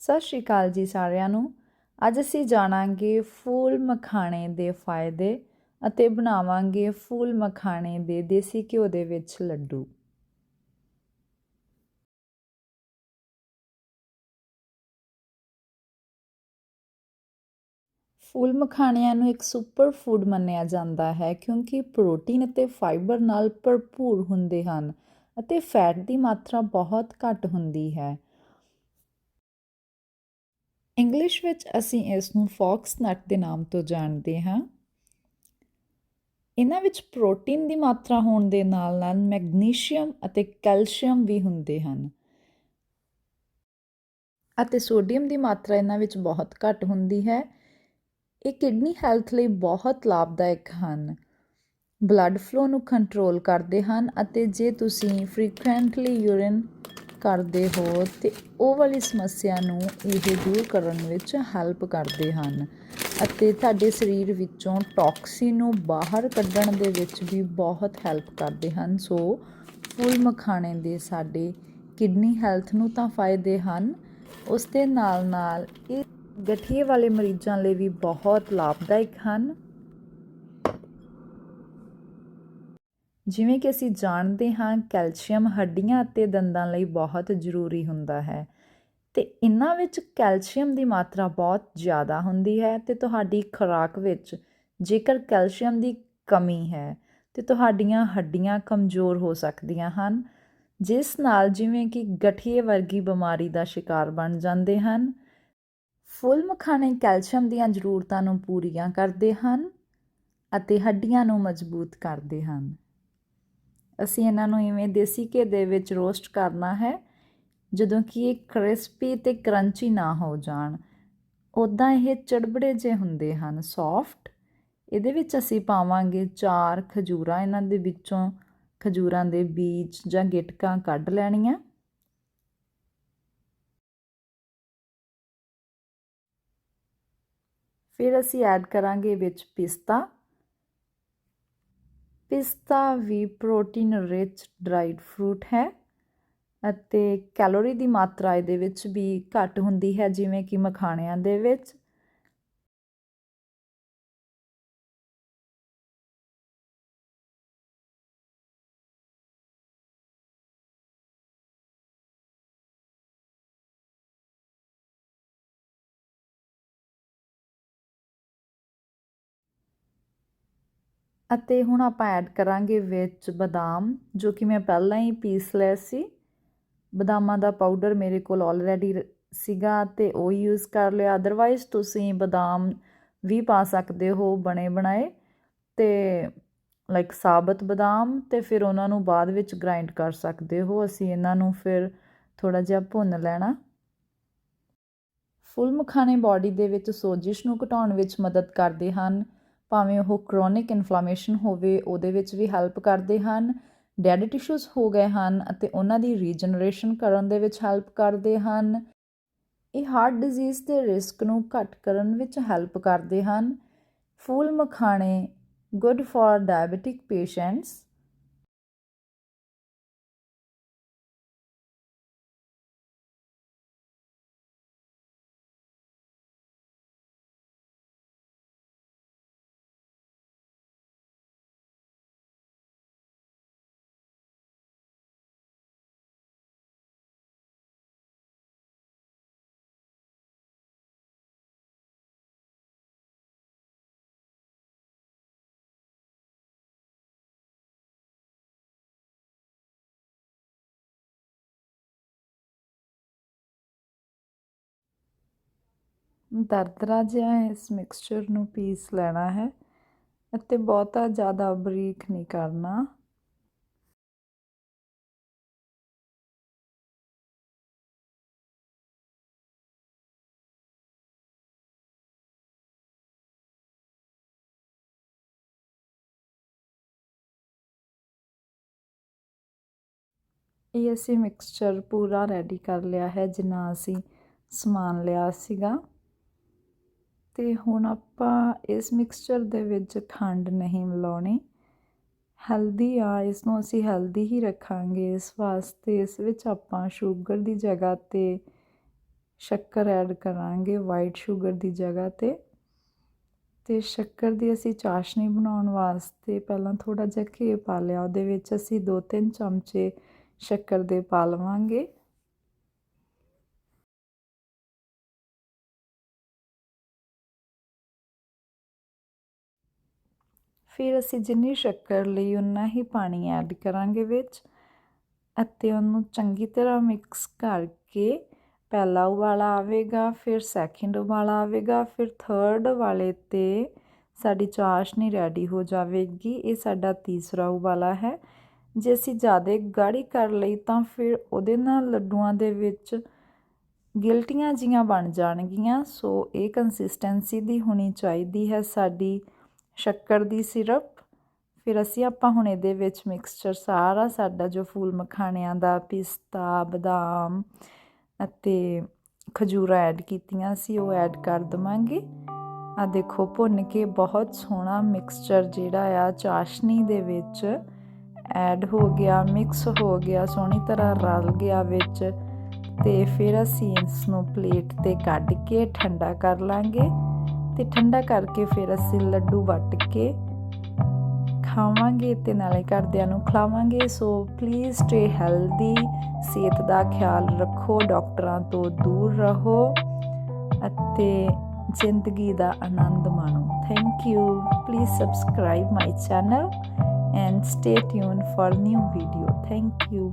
ਸਤਿ ਸ਼੍ਰੀ ਅਕਾਲ ਜੀ ਸਾਰਿਆਂ ਨੂੰ। ਅੱਜ ਅਸੀਂ ਜਾਣਾਂਗੇ ਫੂਲ ਮਖਾਣੇ ਦੇ ਫਾਇਦੇ ਅਤੇ ਬਣਾਵਾਂਗੇ ਫੂਲ ਮਖਾਣੇ ਦੇ ਦੇਸੀ ਘਿਓ ਦੇ ਵਿੱਚ ਲੱਡੂ। ਫੂਲ ਮਖਾਣਿਆਂ ਨੂੰ ਇੱਕ ਸੁਪਰ ਫੂਡ ਮੰਨਿਆ ਜਾਂਦਾ ਹੈ ਕਿਉਂਕਿ ਪ੍ਰੋਟੀਨ ਅਤੇ ਫਾਈਬਰ ਨਾਲ ਭਰਪੂਰ ਹੁੰਦੇ ਹਨ ਅਤੇ ਫੈਟ ਦੀ ਮਾਤਰਾ ਬਹੁਤ ਘੱਟ ਹੁੰਦੀ ਹੈ। ਇੰਗਲਿਸ਼ ਵਿੱਚ ਅਸੀਂ ਇਸ ਨੂੰ ਫੌਕਸ ਨਟ ਦੇ ਨਾਮ ਤੋਂ ਜਾਣਦੇ ਹਾਂ। ਇਹਨਾਂ ਵਿੱਚ ਪ੍ਰੋਟੀਨ ਦੀ ਮਾਤਰਾ ਹੋਣ ਦੇ ਨਾਲ-ਨਾਲ ਮੈਗਨੀਸ਼ੀਅਮ ਅਤੇ ਕੈਲਸ਼ੀਅਮ ਵੀ ਹੁੰਦੇ ਹਨ। ਅਤੇ ਸੋਡੀਅਮ ਦੀ ਮਾਤਰਾ ਇਹਨਾਂ ਵਿੱਚ ਬਹੁਤ ਘੱਟ ਹੁੰਦੀ ਹੈ। ਇਹ ਕਿਡਨੀ ਹੈਲਥ ਲਈ ਬਹੁਤ ਲਾਭਦਾਇਕ ਹਨ। ਬਲੱਡ ਫਲੋ ਨੂੰ ਕੰਟਰੋਲ ਕਰਦੇ ਹਨ ਅਤੇ ਜੇ ਤੁਸੀਂ ਫ੍ਰੀਕੁਐਂਟਲੀ ਯੂਰਿਨ ਕਰਦੇ ਹੋ ਤੇ ਉਹ ਵਾਲੀ ਸਮੱਸਿਆ ਨੂੰ ਇਹ ਦੂਰ ਕਰਨ ਵਿੱਚ ਹੈਲਪ ਕਰਦੇ ਹਨ। ਅਤੇ ਤੁਹਾਡੇ ਸਰੀਰ ਵਿੱਚੋਂ ਟੌਕਸਿਨ ਨੂੰ ਬਾਹਰ ਕੱਢਣ ਦੇ ਵਿੱਚ ਵੀ ਬਹੁਤ ਹੈਲਪ ਕਰਦੇ ਹਨ। ਸੋ ਫੁੱਲ ਮਖਾਣੇ ਦੇ ਸਾਡੇ ਕਿਡਨੀ ਹੈਲਥ ਨੂੰ ਤਾਂ ਫਾਇਦੇ ਹਨ। ਉਸ ਦੇ ਨਾਲ ਨਾਲ ਇਹ ਗਠੀਏ ਵਾਲੇ ਮਰੀਜ਼ਾਂ ਲਈ ਵੀ ਬਹੁਤ ਲਾਭਦਾਇਕ ਹਨ। ਜਿਵੇਂ ਕਿ ਅਸੀਂ ਜਾਣਦੇ ਹਾਂ, ਕੈਲਸ਼ੀਅਮ ਹੱਡੀਆਂ ਅਤੇ ਦੰਦਾਂ ਲਈ ਬਹੁਤ ਜ਼ਰੂਰੀ ਹੁੰਦਾ ਹੈ। ਤੇ ਇਹਨਾਂ ਵਿੱਚ ਕੈਲਸ਼ੀਅਮ ਦੀ ਮਾਤਰਾ ਬਹੁਤ ਜ਼ਿਆਦਾ ਹੁੰਦੀ ਹੈ ਤੇ ਤੁਹਾਡੀ ਖੁਰਾਕ ਵਿੱਚ ਜੇਕਰ ਕੈਲਸ਼ੀਅਮ ਦੀ ਕਮੀ ਹੈ, ਤੇ ਤੁਹਾਡੀਆਂ ਹੱਡੀਆਂ ਕਮਜ਼ੋਰ ਹੋ ਸਕਦੀਆਂ ਹਨ, ਜਿਸ ਨਾਲ ਜਿਵੇਂ ਕਿ ਗਠੀਏ ਵਰਗੀ ਬਿਮਾਰੀ ਦਾ ਸ਼ਿਕਾਰ ਬਣ ਜਾਂਦੇ ਹਨ। ਫੁੱਲ ਮਖਾਣੇ ਕੈਲਸ਼ੀਅਮ ਦੀਆਂ ਜ਼ਰੂਰਤਾਂ ਨੂੰ ਪੂਰੀਆਂ ਕਰਦੇ ਹਨ ਅਤੇ ਹੱਡੀਆਂ ਨੂੰ ਮਜ਼ਬੂਤ ਕਰਦੇ ਹਨ। ਅਸੀਂ ਇਹਨਾਂ ਨੂੰ ਇਵੇਂ ਦੇਸੀ ਘੇ ਦੇ ਵਿੱਚ ਰੋਸਟ ਕਰਨਾ ਹੈ, ਜਦੋਂ ਕਿ ਇਹ ਕ੍ਰਿਸਪੀ ਤੇ ਕਰੰਚੀ ਨਾ ਹੋ ਜਾਣ। ਉਦਾਂ ਇਹ ਚੜਬੜੇ ਜੇ ਹੁੰਦੇ ਹਨ ਸੌਫਟ ਇਹਦੇ ਵਿੱਚ ਅਸੀਂ ਪਾਵਾਂਗੇ ਚਾਰ ਖਜੂਰਾਂ, ਇਹਨਾਂ ਦੇ ਵਿੱਚੋਂ ਖਜੂਰਾਂ ਦੇ ਬੀਜ ਜਾਂ ਗਿਟਕਾਂ ਕੱਢ ਲੈਣੀਆਂ। ਫਿਰ ਅਸੀਂ ਐਡ ਕਰਾਂਗੇ ਵਿੱਚ ਪਿਸਤਾ। ਪਿਸਤਾ ਵੀ ਪ੍ਰੋਟੀਨ ਰਿਚ ਡਰਾਈਡ ਫਰੂਟ ਹੈ ਅਤੇ ਕੈਲੋਰੀ ਦੀ ਮਾਤਰਾ ਇਹਦੇ ਵਿੱਚ ਵੀ ਘੱਟ ਹੁੰਦੀ ਹੈ, ਜਿਵੇਂ ਕਿ ਮਖਾਣਿਆਂ ਦੇ ਵਿੱਚ। ਅਤੇ ਹੁਣ ਆਪਾਂ ਐਡ ਕਰਾਂਗੇ ਵਿੱਚ ਬਦਾਮ, ਜੋ ਕਿ ਮੈਂ ਪਹਿਲਾਂ ਹੀ ਪੀਸ ਲਿਆ ਸੀ। ਬਦਾਮਾਂ ਦਾ ਪਾਊਡਰ ਮੇਰੇ ਕੋਲ ਆਲਰੇਡੀ ਸੀਗਾ ਤੇ ਉਹ ਯੂਜ਼ ਕਰ ਲਿਆ। ਅਦਰਵਾਈਜ਼ ਤੁਸੀਂ ਬਦਾਮ ਵੀ ਪਾ ਸਕਦੇ ਹੋ ਬਣੇ ਬਣਾਏ। ਤੇ ਲਾਈਕ ਸਾਬਤ ਬਦਾਮ ਤੇ ਫਿਰ ਉਹਨਾਂ ਨੂੰ ਬਾਅਦ ਵਿੱਚ ਗ੍ਰਾਈਂਡ ਕਰ ਸਕਦੇ ਹੋ। ਅਸੀਂ ਇਹਨਾਂ ਨੂੰ ਫਿਰ ਥੋੜਾ ਜਿਹਾ ਭੁੰਨ ਲੈਣਾ। ਫੁੱਲ ਮਖਾਣੇ ਬਾਡੀ ਦੇ ਵਿੱਚ ਸੋਜਿਸ਼ ਨੂੰ ਘਟਾਉਣ ਵਿੱਚ ਮਦਦ ਕਰਦੇ ਹਨ। ਭਾਵੇਂ ਉਹ ਕ੍ਰੋਨਿਕ ਇਨਫਲੇਮੇਸ਼ਨ ਹੋਵੇ, ਉਹਦੇ ਵਿੱਚ ਵੀ ਹੈਲਪ ਕਰਦੇ ਹਨ ਡੈਡ ਟਿਸ਼ੂਜ਼ ਹੋ ਗਏ ਹਨ ਅਤੇ ਉਹਨਾਂ ਦੀ ਰੀਜਨਰੇਸ਼ਨ ਕਰਨ ਦੇ ਵਿੱਚ ਹੈਲਪ ਕਰਦੇ ਹਨ। ਇਹ ਹਾਰਟ ਡਿਜ਼ੀਜ਼ ਦੇ ਰਿਸਕ ਨੂੰ ਘੱਟ ਕਰਨ ਵਿੱਚ ਹੈਲਪ ਕਰਦੇ ਹਨ। ਫੂਲ ਮਖਾਣੇ ਗੁੱਡ ਫਾਰ ਡਾਇਬੀਟਿਕ ਪੇਸ਼ੈਂਟਸ ਦਰਦਰਾ ਜਿਹਾ ਇਸ ਮਿਕਸਚਰ ਨੂੰ ਪੀਸ ਲੈਣਾ ਹੈ ਅਤੇ ਬਹੁਤਾ ਜ਼ਿਆਦਾ ਬਰੀਕ ਨਹੀਂ ਕਰਨਾ। ਇਹ ਅਸੀਂ ਮਿਕਸਚਰ ਪੂਰਾ ਰੈਡੀ ਕਰ ਲਿਆ ਹੈ ਜਿੰਨਾ ਅਸੀਂ ਸਮਾਨ ਲਿਆ ਸੀਗਾ। ਤੇ ਹੁਣ ਆਪਾਂ ਇਸ ਮਿਕਸਚਰ ਦੇ ਵਿੱਚ ਖੰਡ ਨਹੀਂ ਮਿਲਾਉਣੀ। ਹੈਲਦੀ ਆ ਇਸ ਨੂੰ ਅਸੀਂ ਹੈਲਦੀ ਹੀ ਰੱਖਾਂਗੇ। ਇਸ ਵਾਸਤੇ ਇਸ ਵਿੱਚ ਆਪਾਂ ਸ਼ੂਗਰ ਦੀ ਜਗ੍ਹਾ ਤੇ ਸ਼ੱਕਰ ਐਡ ਕਰਾਂਗੇ ਵਾਈਟ ਸ਼ੂਗਰ ਦੀ ਜਗ੍ਹਾ ਤੇ। ਤੇ ਸ਼ੱਕਰ ਦੀ ਅਸੀਂ ਚਾਸ਼ਨੀ ਬਣਾਉਣ ਵਾਸਤੇ ਪਹਿਲਾਂ ਥੋੜਾ ਜਿਹਾ ਘੇ ਪਾ ਲਿਆ। ਉਹਦੇ ਵਿੱਚ ਅਸੀਂ 2-3 ਚਮਚੇ ਸ਼ੱਕਰ ਦੇ ਪਾ ਲਵਾਂਗੇ। ਫਿਰ ਅਸੀਂ ਜਿੰਨੀ ਸ਼ੱਕਰ ਲਈ ਉਨਾ ਹੀ ਪਾਣੀ ਐਡ ਕਰਾਂਗੇ ਵਿੱਚ ਅਤੇ ਉਹਨੂੰ ਚੰਗੀ ਤਰ੍ਹਾਂ ਮਿਕਸ ਕਰਕੇ ਪਹਿਲਾ ਉਬਾਲਾ ਆਵੇਗਾ, ਫਿਰ ਸੈਕਿੰਡ ਉਬਾਲਾ ਆਵੇਗਾ, ਫਿਰ ਥਰਡ ਵਾਲੇ ਤੇ ਸਾਡੀ ਚਾਸ਼ਨੀ ਰੈਡੀ ਹੋ ਜਾਵੇਗੀ। ਇਹ ਸਾਡਾ ਤੀਸਰਾ ਉਬਾਲਾ ਹੈ। ਜੇ ਅਸੀਂ ਜ਼ਿਆਦਾ ਗਾੜੀ ਕਰ ਲਈ ਤਾਂ ਫਿਰ ਉਹਦੇ ਨਾਲ ਲੱਡੂਆਂ ਦੇ ਵਿੱਚ ਗਿਲਟੀਆਂ ਜੀਆਂ ਬਣ ਜਾਣਗੀਆਂ। ਸੋ ਇਹ ਕੰਸਿਸਟੈਂਸੀ ਦੀ ਹੋਣੀ ਚਾਹੀਦੀ ਹੈ ਸਾਡੀ ਸ਼ੱਕਰ ਦੀ ਸਿਰਪ। ਫਿਰ ਅਸੀਂ ਆਪਾਂ ਹੁਣ ਇਹਦੇ ਵਿੱਚ ਮਿਕਸਚਰ ਸਾਰਾ ਸਾਡਾ ਜੋ ਫੂਲ ਮਖਾਣਿਆਂ ਦਾ ਪਿਸਤਾ, ਬਦਾਮ ਅਤੇ ਖਜੂਰਾ ਐਡ ਕੀਤੀਆਂ ਸੀ, ਉਹ ਐਡ ਕਰ ਦਵਾਂਗੇ। ਆ ਦੇਖੋ, ਭੁੰਨ ਕੇ ਬਹੁਤ ਸੋਹਣਾ ਮਿਕਸਚਰ ਜਿਹੜਾ ਆ ਚਾਸ਼ਨੀ ਦੇ ਵਿੱਚ ਐਡ ਹੋ ਗਿਆ ਮਿਕਸ ਹੋ ਗਿਆ, ਸੋਹਣੀ ਤਰ੍ਹਾਂ ਰਲ ਗਿਆ ਵਿੱਚ। ਤੇ ਫਿਰ ਅਸੀਂ ਇਸ ਨੂੰ ਪਲੇਟ ਤੇ ਕੱਢ ਕੇ ਠੰਡਾ ਕਰ ਲਾਂਗੇ। ਤੇ ਠੰਡਾ ਕਰਕੇ ਫਿਰ ਅਸੀਂ ਲੱਡੂ ਵੱਟ ਕੇ ਖਾਵਾਂਗੇ ਤੇ ਨਾਲੇ ਘਰਦਿਆਂ ਨੂੰ ਖਿਲਾਵਾਂਗੇ। ਸੋ ਪਲੀਜ਼ ਸਟੇ ਹੈਲਦੀ ਸਿਹਤ ਦਾ ਖਿਆਲ ਰੱਖੋ, ਡਾਕਟਰਾਂ ਤੋਂ ਦੂਰ ਰਹੋ ਅਤੇ ਜ਼ਿੰਦਗੀ ਦਾ ਆਨੰਦ ਮਾਣੋ। Thank you please subscribe my channel and stay tune for new video thank you